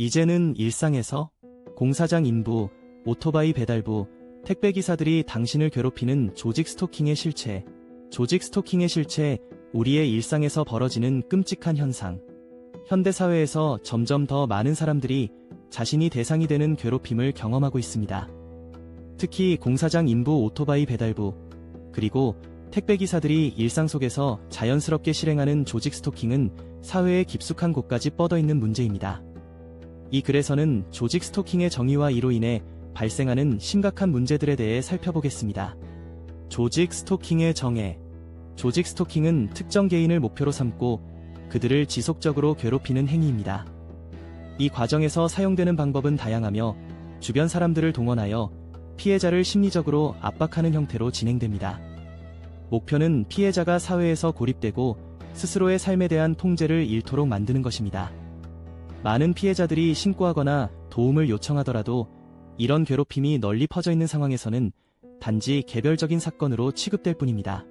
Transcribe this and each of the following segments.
이제는 일상에서 공사장 인부, 오토바이 배달부, 택배기사들이 당신을 괴롭히는 조직 스토킹의 실체, 조직 스토킹의 실체, 우리의 일상에서 벌어지는 끔찍한 현상. 현대사회에서 점점 더 많은 사람들이 자신이 대상이 되는 괴롭힘을 경험하고 있습니다. 특히 공사장 인부 오토바이 배달부, 그리고 택배기사들이 일상 속에서 자연스럽게 실행하는 조직 스토킹은 사회의 깊숙한 곳까지 뻗어 있는 문제입니다. 이 글에서는 조직 스토킹의 정의와 이로 인해 발생하는 심각한 문제들에 대해 살펴보겠습니다. 조직 스토킹의 정의. 조직 스토킹은 특정 개인을 목표로 삼고 그들을 지속적으로 괴롭히는 행위입니다. 이 과정에서 사용되는 방법은 다양하며 주변 사람들을 동원하여 피해자를 심리적으로 압박하는 형태로 진행됩니다. 목표는 피해자가 사회에서 고립되고 스스로의 삶에 대한 통제를 잃도록 만드는 것입니다. 많은 피해자들이 신고하거나 도움을 요청하더라도 이런 괴롭힘이 널리 퍼져 있는 상황에서는 단지 개별적인 사건으로 취급될 뿐입니다.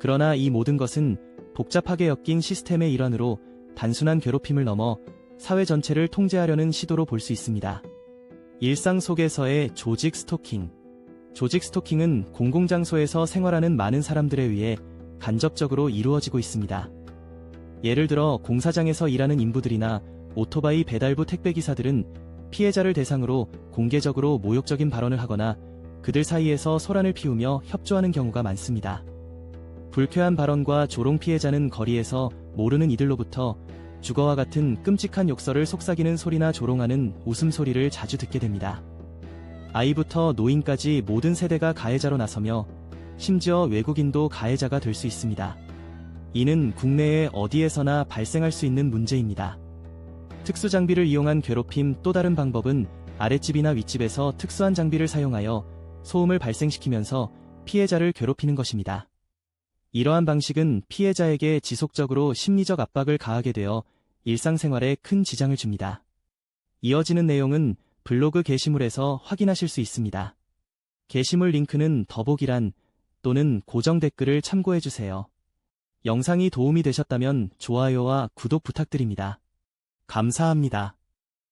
그러나 이 모든 것은 복잡하게 엮인 시스템의 일환으로 단순한 괴롭힘을 넘어 사회 전체를 통제하려는 시도로 볼 수 있습니다. 일상 속에서의 조직 스토킹. 조직 스토킹은 공공장소에서 생활하는 많은 사람들에 의해 간접적으로 이루어지고 있습니다. 예를 들어 공사장에서 일하는 인부들이나 오토바이 배달부 택배기사들은 피해자를 대상으로 공개적으로 모욕적인 발언을 하거나 그들 사이에서 소란을 피우며 협조하는 경우가 많습니다. 불쾌한 발언과 조롱 피해자는 거리에서 모르는 이들로부터 주거와 같은 끔찍한 욕설을 속삭이는 소리나 조롱하는 웃음소리를 자주 듣게 됩니다. 아이부터 노인까지 모든 세대가 가해자로 나서며 심지어 외국인도 가해자가 될 수 있습니다. 이는 국내에 어디에서나 발생할 수 있는 문제입니다. 특수 장비를 이용한 괴롭힘 또 다른 방법은 아랫집이나 윗집에서 특수한 장비를 사용하여 소음을 발생시키면서 피해자를 괴롭히는 것입니다. 이러한 방식은 피해자에게 지속적으로 심리적 압박을 가하게 되어 일상생활에 큰 지장을 줍니다. 이어지는 내용은 블로그 게시물에서 확인하실 수 있습니다. 게시물 링크는 더보기란 또는 고정 댓글을 참고해주세요. 영상이 도움이 되셨다면 좋아요와 구독 부탁드립니다. 감사합니다.